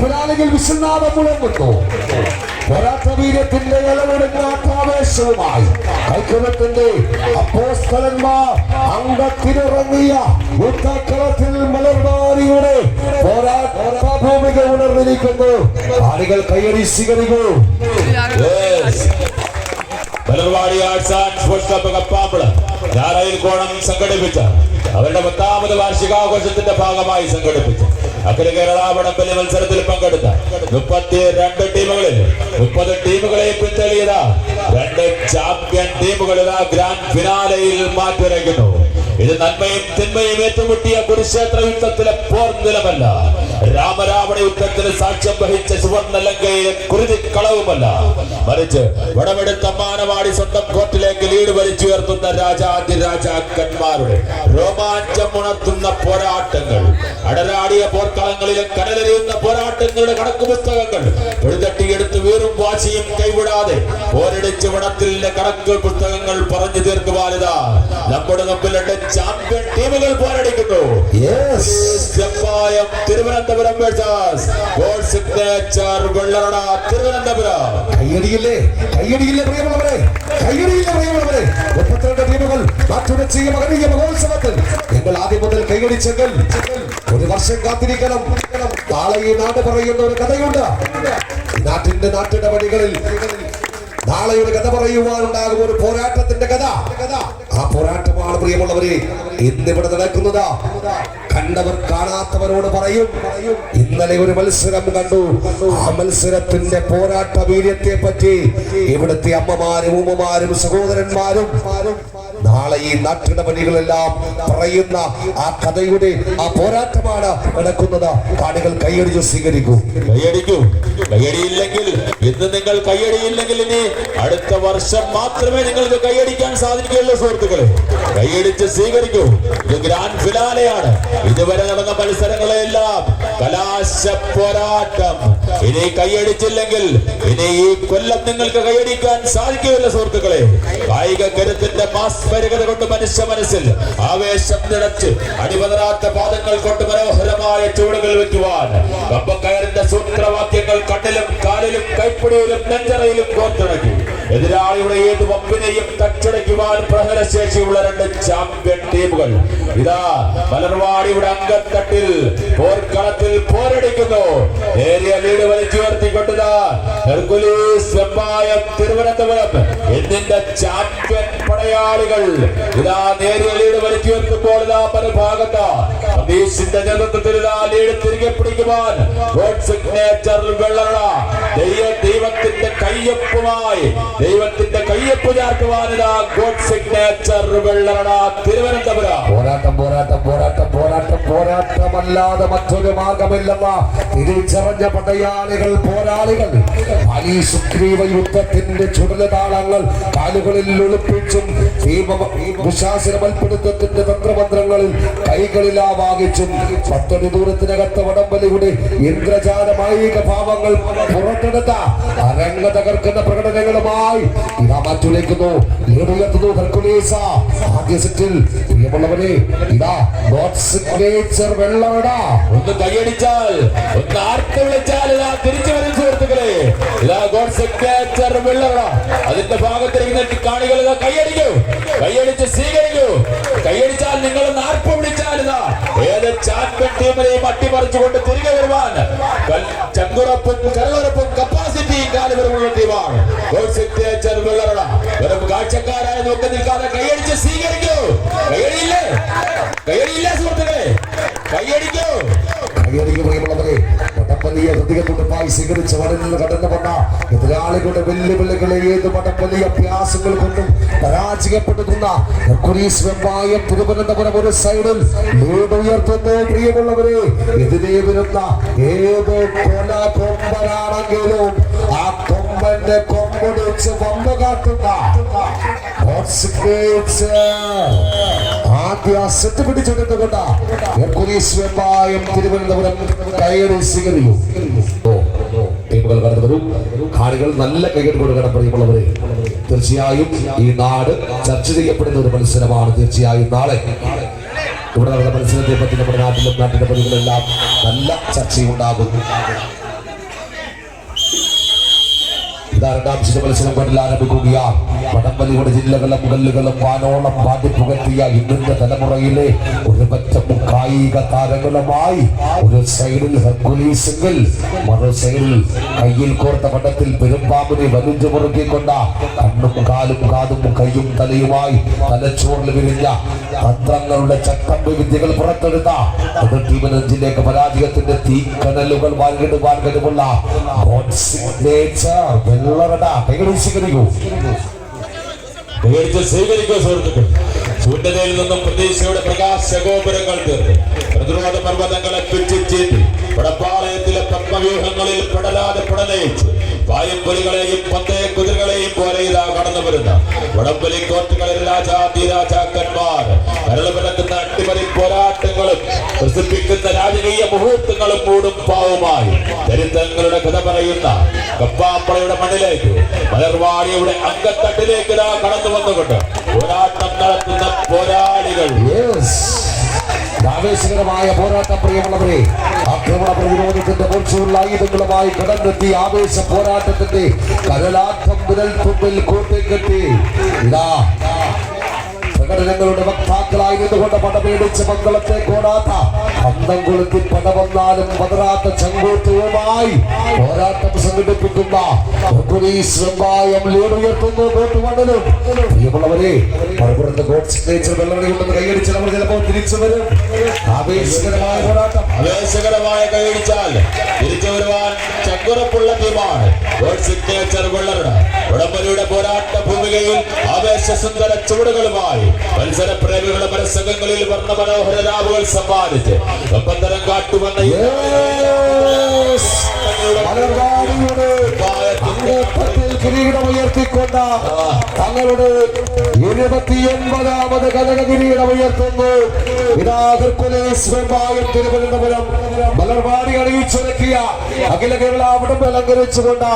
ഫിനാലിൽ വിശ്വനാഥം മുഴങ്ങുന്നു. പോരാട്ട വീര്യത്തിന്റെ ഇളവെടുക്കാവേശവുമായി കൈക്കുലത്തിന്റെ അപ്പോസ്തലന്മാർ അംഗത്തിനിറങ്ങിയ യുദ്ധക്കളത്തിൽ മലർവാരിയുടെ പോരാട്ട ഭൂമിക ഉണർന്നിരിക്കുന്നു. ആളുകൾ കയ്യടി സ്വീകരിക്കൂ മലർവാടി ആർട്സ് ആൻഡ് സ്പോർട്സ് കോണം സംഘടിപ്പിച്ച അവരുടെ പത്താമത് വാർഷികാഘോഷത്തിന്റെ ഭാഗമായി സംഘടിപ്പിച്ച. അഖില കേരള വടംവലി മത്സരത്തിൽ പങ്കെടുത്ത മുപ്പത്തി രണ്ട് ടീമുകളിൽ മുപ്പത് ടീമുകളെ പിന്തള്ളിയത രണ്ട് ചാമ്പ്യൻ ടീമുകൾ ഗ്രാൻഡ് ഫിനാലയിൽ മാറ്റുരയ്ക്കുന്നു. ഇത് നന്മയും തിന്മയും ഏറ്റുമുട്ടിയ കുരുക്ഷേത്ര യുദ്ധത്തിലെ പോർ നിലമല്ല. രാമരാവണ യുദ്ധത്തിന് സാക്ഷ്യം വഹിച്ച സുവർണ ലങ്കയിലെ കുരുതി കളവുമല്ല. മറിച്ച് വടമെടുത്ത മാനവാടി സ്വന്തം കോർട്ടിലേക്ക് ലീഡ് വലിച്ചുയർത്തുന്ന രാജാതിരാജാക്കന്മാരുടെ രോമാഞ്ചം ഉണർത്തുന്ന പോരാട്ടങ്ങൾ അടരാടിയ പോർക്കളങ്ങളിലും കനലെറിയുന്ന പോരാട്ടങ്ങളുടെ കണക്ക് പുസ്തകങ്ങൾ എഴുതട്ടിയെടുത്ത് വീറും വാശിയും കൈവിടാതെ പോരടിച്ച് വടത്തിലെ കണക്ക് പുസ്തകങ്ങൾ പറഞ്ഞു തീർക്കുവാനിതാ നമ്മുടെ മുമ്പിൽ ചാമ്പ്യൻ ടീമുകൾ പോരടിക്കുന്നു. Thiruvananthapuram god signature Vellarada Thiruvananthapuram. കയ്യടിയില്ലേ? കയ്യടിയില്ലേ? പ്രിയമുള്ളവരെ പ്രിയമുള്ളവരെ മുപ്പത്തിരണ്ട് ടീമുകൾ മാറ്റുരച്ചിയ മകനീയ മഹോത്സവത്തിൽ. നിങ്ങൾ ആദ്യം മുതൽ കൈയടിച്ചെങ്കിൽ ഒരു വർഷം കാത്തിരിക്കണം. നാളെ നാട് പറയുന്ന ഒരു കഥയുണ്ട്. നാട്ടിന്റെ വഴികളിൽ നാളെ ഒരു കഥ പറയുവാനുണ്ടാകും ഒരു പോരാട്ടത്തിന്റെ കഥ. ആ പോരാട്ടമാണ് പ്രിയമുള്ളവരെ ഇന്നിവിടെ നടക്കുന്നത്. കണ്ടവർ കാണാത്തവരോട് പറയും ഇന്നലെ ഒരു മത്സരം കണ്ടു. ആ മത്സരത്തിന്റെ പോരാട്ട വീര്യത്തെ പറ്റി ഇവിടുത്തെ അമ്മമാരും ഉമ്മമാരും സഹോദരന്മാരും നാളെ ഈ നാട്ടിടപടികളെല്ലാം പറയുന്ന ആ കഥയുടെ ആ പോരാട്ടമാണ് നടക്കുന്നത്. കാണികൾ കൈയടിച്ച് സ്വീകരിക്കൂ. കൈയടിക്കൂ. കൈയടിയില്ലെങ്കിൽ ഇന്ന് നിങ്ങൾ കൈയടിയില്ലെങ്കിൽ ഇനി അടുത്ത വർഷം മാത്രമേ നിങ്ങൾക്ക് കൈയടിക്കാൻ സാധിക്കുകയുള്ളൂ സുഹൃത്തുക്കളെ. കൈയടിച്ച് സ്വീകരിക്കൂ. ഇത് ഗ്രാൻഡ് ഫിനാലെയാണ് ഇതുവരെ നടന്ന മത്സരങ്ങളെല്ലാം കലാശ പോരാട്ടം. ഇനി കൈയടിച്ചില്ലെങ്കിൽ ഇനി ഈ കൊല്ലം നിങ്ങൾക്ക് കൈയടിക്കാൻ സാധിക്കില്ല സുഹൃത്തുക്കളെ. കായിക കരുത്തിന്റെ മാസ്മരികത കൊണ്ട് മനുഷ്യ മനസ്സിൽ ആവേശം നിറച്ച് അടിപതരാത്ത പാദങ്ങൾ കൊണ്ട് മനോഹരമായ ചുവടുകൾ വെക്കുവാൻ കമ്പക്കയറിന്റെ സൂത്രവാക്യങ്ങൾ കണ്ണിലും കാലിലും കൈപ്പിടിയിലും നെഞ്ചറയിലും കോർത്തിണക്കി. എതിരാളിയുടെ ഏത് വമ്പിനെയും തച്ചടയ്ക്കുവാൻ പ്രഹരശേഷിയുള്ള രണ്ട് ചാമ്പ്യൻ ടീമുകൾ ഇതാ മലർവാടിയുടെ അംഗത്തട്ടിൽ പോർക്കളത്തിൽ പോരടിക്കുന്നു. ഏരിയ ലീഡ് വലിച്ചുയർത്തിക്കൊണ്ടതാ വെമ്പായം തിരുവനന്തപുരം. എന്നിന്റെ ചാമ്പ്യൻ പടയാളികൾ. ഇതാ നേരിയ ലീഡ് വലിച്ചുയർത്തുമ്പോൾ ഇതാ പല ഭാഗത്ത് സതീഷിന്റെ നേതൃത്വത്തിൽ തിരികെ പിടിക്കുവാൻ ഗോഡ് സിഗ്നേച്ചർ വെള്ളറ ദൈവ ദൈവത്തിന്റെ കയ്യൊപ്പുമായി ദൈവത്തിന്റെ കയ്യൊപ്പ് ഗോഡ് തിരുവനന്തപുരം. പോരാട്ടം പോരാട്ടം പോരാട്ടം പോരാട്ടം പോരാട്ടമല്ലാതെ മറ്റൊരു മാർഗമില്ലെന്ന തിരിച്ചറിഞ്ഞ പടയാളികൾ പോരാളികൾ. വലിയ സുഗ്രീവ യുദ്ധത്തിന്റെ ചുടലതാളങ്ങൾ കാലുകളിൽ ഒളിപ്പിച്ചും വിശ്വാസനമൽപ്പെടുത്തത്തിന്റെ തന്ത്രമന്ത്രങ്ങളിൽ കൈകളിൽ ആവാഹിച്ചും പത്തൊരു ദൂരത്തിനകത്ത് വടംവലിയുടെ ഇന്ദ്രജാലമായ ഭാവങ്ങൾ പുറത്തെടുത്ത അരങ്ങ തകർക്കുന്ന പ്രകടനങ്ങളുമായി ഇതാ മാറ്റുലേക്കുന്നു ലീഡുയർത്തുന്നു ഹെർക്കുലേസ. ആദ്യ സെറ്റിൽ പ്രിയമുള്ളവരെ ഇതാ സിഗ്നേച്ചർ വെള്ളമട. ഒന്ന് കൈയടിച്ചാൽ ഒന്ന് ആർത്ത് വിളിച്ചാൽ ഇതാ തിരിച്ചു വരും സുഹൃത്തുക്കളെ. ഇതാ ഗോഡ് സിഗ്നേച്ചർ വെള്ളമട. അതിന്റെ ഭാഗത്തിരിക്കുന്ന കാണികൾ കൈയടിക്കൂ കൈയടിച്ച് സ്വീകരിക്കൂ. കൈയടിച്ചാൽ നിങ്ങൾ ഒന്ന് ചാമ്പ്യൻ ടീമിനെയും അട്ടിമറിച്ചുകൊണ്ട് തിരികെ വരുവാൻ. ചങ്കുറപ്പും കരളുറപ്പും കപ്പാസിറ്റിയും കാലുവരമുള്ള ടീമാണ്. വടംവലിയ കുടുംബമായി സ്വീകരിച്ച വടലിൽ കടന്നു വന്ന എതിരാളികളുടെ വെല്ലുവിളികളെ ഏത് വടംവലി അഭ്യാസങ്ങൾ കൊണ്ടും പരാജയപ്പെടുത്തുന്ന വെമ്പായം തിരുവനന്തപുരം ഒരു സൈഡിൽ ലീഡ് ഉയർത്തുന്നു. പ്രിയമുള്ളവരെ എതിരെ വരുന്ന ഏത് കൊല കൊമ്പനാണെങ്കിലും ആ കൊമ്പന്റെ കൊമ്പൊടിച്ച് വമ്പ കാട്ടുന്ന ആദ്യ സെറ്റ് പിടിച്ചെടുത്തുകൊണ്ട് തിരുവനന്തപുരം കയറി സ്വീകരിക്കും ടീമുകൾ കടന്നു കാണികൾ നല്ല കൈകൾ കടപ്പറിയുമുള്ളവരെ തീർച്ചയായും ഈ നാട് ചർച്ച ചെയ്യപ്പെടുന്ന ഒരു മത്സരമാണ്. തീർച്ചയായും നാളെ ഇവിടെ നടന്ന മത്സരത്തെ പറ്റി നമ്മുടെ നാട്ടിലും നാട്ടിലെ പതികളെല്ലാം നല്ല ചർച്ചയുണ്ടാകുന്നു ഇതാ തലമുറയിലെ ഒരു കായിക ഒരു സൈഡിൽ കോർത്ത കൈയും തലയുമായി തലച്ചോറിൽ പരാജയത്തിന്റെ തീക്കനലുകൾ കഴിവുള്ള സിഗ്നേച്ചർ വെള്ളറട കൈകളിൽ സ്വീകരിക്കൂ പേടിച്ച് സ്വീകരിക്കുക നിന്നും പ്രതീക്ഷയുടെ പ്രകാശഗോപുരങ്ങൾ തീർത്ത് പ്രതിരോധ പർവതങ്ങളെ പിച്ചിച്ചീന്തി പടപ്പാളയത്തിലെ പത്മവ്യൂഹങ്ങളിൽ പെടലാതെ പിടനയിച്ച് പായംപുലികളെയും പന്തയ കുതിരകളെയും പോലെ ഇതാ കടന്നു വരുന്ന വടംപലി രാജാതി കരൾ പിടക്കുന്ന അട്ടിമറി പോരാട്ടങ്ങളും പ്രസിദ്ധിക്കുന്ന രാജകീയ മുഹൂർത്തങ്ങളും മൂടും പാവുമായി. ചരിത്രങ്ങളുടെ കഥ പറയുന്ന കപ്പാപ്പളയുടെ മണ്ണിലേക്ക് മലർവാടിയുടെ അങ്കത്തട്ടിലേക്ക് കടന്നു വന്നുകൊണ്ട് പോരാട്ടം നടത്തുന്ന പോരാളികൾ. ആവേശകരമായ പോരാട്ടം പ്രിയമുള്ളവരെ. ആക്രമണ പ്രതിരോധത്തിന്റെ മൂർച്ചയുള്ള ആയുധങ്ങളുമായി കടന്നെത്തി ആവേശ പോരാട്ടത്തിന്റെ കരലാറ്റം വിരൽ തുമ്പിൽ കോട്ടയ്ക്കെത്തി ഇതാ പ്രകടനങ്ങളുടെ വക്താക്കളായി നിന്നുകൊണ്ട് പടമേടിച്ച് മംഗളത്തെ കോടാത്ത പന്തം കൊളുത്തി പട വന്നാലും പതറാത്ത ചങ്കൂറ്റവുമായി പോരാട്ടം സംഘടിപ്പിക്കുന്ന തിരിച്ചു വരും. ആവേശകരമായ പോരാട്ടം. ആവേശകരമായ ഉടമ്പലിയുടെ പോരാട്ട ഭൂമികയിൽ ആവേശസുന്ദര ചുവടുകളുമായി മത്സര പ്രേമികളുടെ മനസ്സകങ്ങളിൽ വർണ മനോഹര രാവുകൾ സമ്മാനിച്ച് ഒപ്പന്തരം കാട്ടുവന്ന ഈ Yes! മലർവാടിയുടെ അംഗത്വത്തിൽ കിരീടം തങ്ങളുടെ ഇരുപത്തി ഒൻപതാമത് കനക കിരീടം ഉയർത്തുന്നു. ഇതാ ഹെർക്കുലീസ് വെമ്പായം തിരുവനന്തപുരം. മലർവാടി അണിയിച്ചൊരുക്കിയ അഖില കേരള അവിടം അലങ്കരിച്ചുകൊണ്ട്